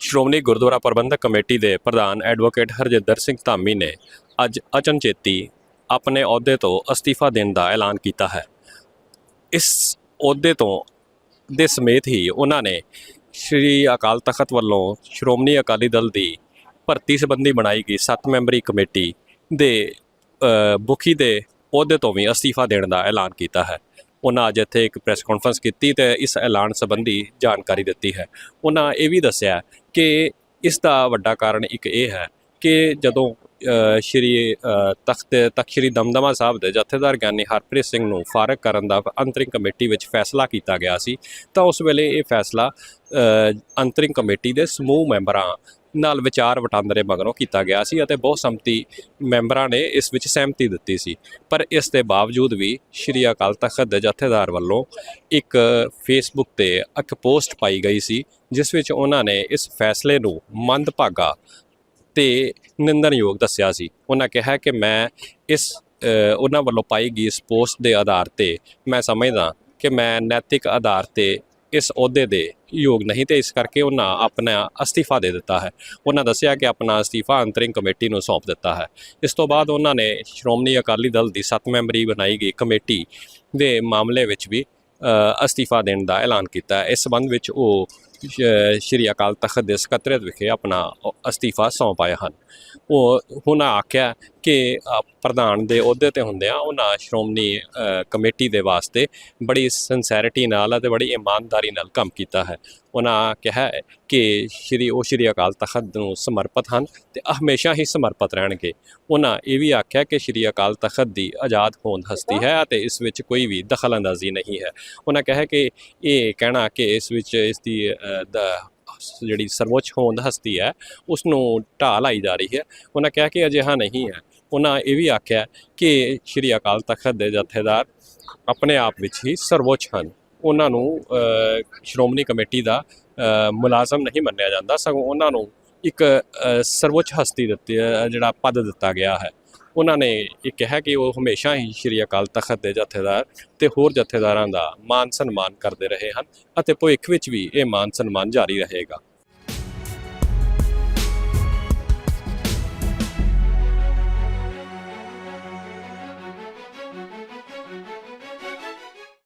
ਸ਼੍ਰੋਮਣੀ ਗੁਰਦੁਆਰਾ ਪ੍ਰਬੰਧਕ committee ਦੇ ਪ੍ਰਧਾਨ advocate Harjinder Singh Dhami ਨੇ ਅੱਜ ਅਚਨਚੇਤੀ ਆਪਣੇ ਅਹੁਦੇ ਤੋਂ ਅਸਤੀਫਾ ਦੇਣ ਦਾ ਐਲਾਨ ਕੀਤਾ ਹੈ। ਇਸ ਅਹੁਦੇ ਤੋਂ ਦੇ ਸਮੇਤ ਹੀ ਉਹਨਾਂ ਨੇ ਸ਼੍ਰੀ ਅਕਾਲ ਤਖਤ ਵੱਲੋਂ ਸ਼੍ਰੋਮਣੀ ਅਕਾਲੀ ਦਲ ਦੀ ਭਰਤੀ ਸੰਬੰਧੀ ਬਣਾਈ ਗਈ 7 ਮੈਂਬਰੀ ਕਮੇਟੀ ਦੇ ਅ, ਮੁਖੀ ਦੇ ਅਹੁਦੇ ਤੋਂ ਵੀ ਅਸਤੀਫਾ ਦੇਣ ਦਾ ਐਲਾਨ ਕੀਤਾ ਹੈ। ਉਹਨਾਂ ਅੱਜ ਇੱਥੇ ਇੱਕ ਪ੍ਰੈਸ ਕਾਨਫਰੰਸ ਕੀਤੀ ਤੇ ਇਸ ਐਲਾਨ ਸੰਬੰਧੀ ਜਾਣਕਾਰੀ ਦਿੱਤੀ ਹੈ। ਉਹਨਾਂ ਇਹ ਵੀ ਦੱਸਿਆ ਕਿ ਇਸ ਦਾ ਵੱਡਾ ਕਾਰਨ ਇੱਕ ਇਹ ਹੈ ਕਿ ਜਦੋਂ ਸ਼੍ਰੀ ਤਖਤ ਤਖਤ ਸ਼੍ਰੀ ਦਮਦਮਾ ਸਾਹਿਬ ਦੇ ਜਥੇਦਾਰ ਗਿਆਨੀ ਹਰਪ੍ਰੀਤ ਸਿੰਘ ਨੂੰ ਫਾਰਗ ਕਰਨ ਦਾ ਅੰਤਰਿੰਗ ਕਮੇਟੀ ਵਿੱਚ ਫੈਸਲਾ ਕੀਤਾ ਗਿਆ ਸੀ, ਤਾਂ ਉਸ ਵੇਲੇ ਇਹ ਫੈਸਲਾ ਅੰਤਰਿੰਗ ਕਮੇਟੀ ਦੇ ਸਮੂਹ ਮੈਂਬਰਾਂ ਨਾਲ ਵਿਚਾਰ ਵਟਾਂਦਰੇ ਮਗਰੋਂ ਕੀਤਾ ਗਿਆ ਸੀ ਅਤੇ ਬਹੁਤ ਸੰਮਤੀ ਮੈਂਬਰਾਂ ਨੇ ਇਸ ਵਿੱਚ ਸਹਿਮਤੀ ਦਿੱਤੀ ਸੀ। ਪਰ ਇਸ ਦੇ ਬਾਵਜੂਦ ਵੀ ਸ਼੍ਰੀ ਅਕਾਲ ਤਖਤ ਦੇ ਜਥੇਦਾਰ ਵੱਲੋਂ ਇੱਕ ਫੇਸਬੁੱਕ ਤੇ ਇੱਕ ਪੋਸਟ ਪਾਈ ਗਈ ਸੀ, ਜਿਸ ਵਿੱਚ ਉਹਨਾਂ ਨੇ ਇਸ ਫੈਸਲੇ ਨੂੰ ਮੰਦਭਾਗਾ ਤੇ ਨਿੰਦਣਯੋਗ ਦੱਸਿਆ ਸੀ। ਉਹਨਾਂ ਕਿਹਾ ਕਿ ਮੈਂ ਇਸ ਉਹਨਾਂ ਵੱਲੋਂ ਪਾਈ ਗਈ ਇਸ ਪੋਸਟ ਦੇ ਆਧਾਰ ਤੇ ਮੈਂ ਸਮਝਦਾ ਕਿ ਮੈਂ ਨੈਤਿਕ ਆਧਾਰ ਤੇ ਇਸ ਅਹੁਦੇ ਦੇ ਯੋਗ ਨਹੀਂ ਤੇ ਇਸ ਕਰਕੇ ਉਹਨਾਂ ਆਪਣਾ ਅਸਤੀਫਾ ਦੇ ਦਿੱਤਾ ਹੈ। ਉਹਨਾਂ ਦੱਸਿਆ ਕਿ ਆਪਣਾ ਅਸਤੀਫਾ ਅੰਤਰਿੰਗ ਕਮੇਟੀ ਨੂੰ ਸੌਂਪ ਦਿੱਤਾ ਹੈ। ਇਸ ਤੋਂ ਬਾਅਦ ਉਹਨਾਂ ਨੇ ਸ਼੍ਰੋਮਣੀ ਅਕਾਲੀ ਦਲ ਦੀ 7 ਮੈਂਬਰੀ ਬਣਾਈ ਗਈ ਕਮੇਟੀ ਦੇ ਮਾਮਲੇ ਵਿੱਚ ਵੀ ਅਸਤੀਫਾ ਦੇਣ ਦਾ ਐਲਾਨ ਕੀਤਾ। ਇਸ ਸੰਬੰਧ ਵਿੱਚ ਉਹ ਸ਼੍ਰੀ ਅਕਾਲ ਤਖਤ ਦੇ ਸਕੱਤਰੇਤ ਵਿਖੇ ਆਪਣਾ ਅਸਤੀਫਾ ਸੌਂਪ ਆਏ ਹਨ। ਉਹ ਉਹਨਾਂ ਆਖਿਆ ਕਿ ਪ੍ਰਧਾਨ ਦੇ ਅਹੁਦੇ ਤੇ ਹੁੰਦਿਆਂ ਉਹਨਾਂ ਸ਼੍ਰੋਮਣੀ ਕਮੇਟੀ ਦੇ ਵਾਸਤੇ ਬੜੀ ਸਿੰਸੈਰਿਟੀ ਨਾਲ ਅਤੇ ਬੜੀ ਇਮਾਨਦਾਰੀ ਨਾਲ ਕੰਮ ਕੀਤਾ ਹੈ। ਉਹਨਾਂ ਕਿਹਾ ਹੈ ਕਿ ਸ਼੍ਰੀ, ਉਹ ਸ਼੍ਰੀ ਅਕਾਲ ਤਖਤ ਨੂੰ ਸਮਰਪਿਤ ਹਨ ਤੇ ਹਮੇਸ਼ਾ ਹੀ ਸਮਰਪਿਤ ਰਹਿਣਗੇ। ਉਹਨਾਂ ਇਹ ਵੀ ਆਖਿਆ ਕਿ ਸ਼੍ਰੀ ਅਕਾਲ ਤਖਤ ਦੀ ਆਜ਼ਾਦ ਹੋਂਦ ਹਸਤੀ ਹੈ ਅਤੇ ਇਸ ਵਿੱਚ ਕੋਈ ਵੀ ਦਖਲਅੰਦਾਜ਼ੀ ਨਹੀਂ ਹੈ। ਉਹਨਾਂ ਕਿਹਾ ਕਿ ਇਹ ਕਹਿਣਾ ਕਿ ਇਸ ਵਿੱਚ ਇਸ ਦੀ ਜਿਹੜੀ ਸਰਵੋੱਚ ਹੋਂਦ ਹਸਤੀ ਹੈ ਉਸ ਨੂੰ ਢਾਹ ਲਾਈ ਜਾ ਰਹੀ ਹੈ। ਉਹਨਾਂ ਕਿਹਾ ਕਿ ਅਜਿਹਾ ਨਹੀਂ ਹੈ। ਉਹਨਾਂ ਇਹ ਵੀ ਆਖਿਆ ਕਿ ਸ਼੍ਰੀ ਅਕਾਲ ਤਖਤ ਦੇ ਜਥੇਦਾਰ ਆਪਣੇ ਆਪ ਵਿੱਚ ਹੀ ਸਰਵੋੱਚ ਹਨ। ਉਹਨਾਂ ਨੂੰ ਸ਼੍ਰੋਮਣੀ ਕਮੇਟੀ ਦਾ ਮੁਲਾਜ਼ਮ ਨਹੀਂ ਮੰਨਿਆ ਜਾਂਦਾ। ਸਗੋਂ ਉਹਨਾਂ ਨੂੰ ਇੱਕ ਅ, ਸਰਵੋੱਚ ਹਸਤੀ ਦਿੱਤੀ ਜਿਹੜਾ ਪਦ ਦਿੱਤਾ ਗਿਆ ਹੈ। ਉਹਨਾਂ ਨੇ ਇਹ ਕਿਹਾ ਕਿ ਉਹ ਹਮੇਸ਼ਾ ਹੀ ਸ਼੍ਰੀ ਅਕਾਲ ਤਖਤ ਦੇ ਜਥੇਦਾਰ ਤੇ ਹੋਰ ਜਥੇਦਾਰਾਂ ਦਾ ਮਾਨ ਸਨਮਾਨ ਕਰਦੇ ਰਹੇ ਹਨ ਅਤੇ ਭਵਿੱਖ ਵਿੱਚ ਵੀ ਇਹ ਮਾਨ ਸਨਮਾਨ ਜਾਰੀ ਰਹੇਗਾ।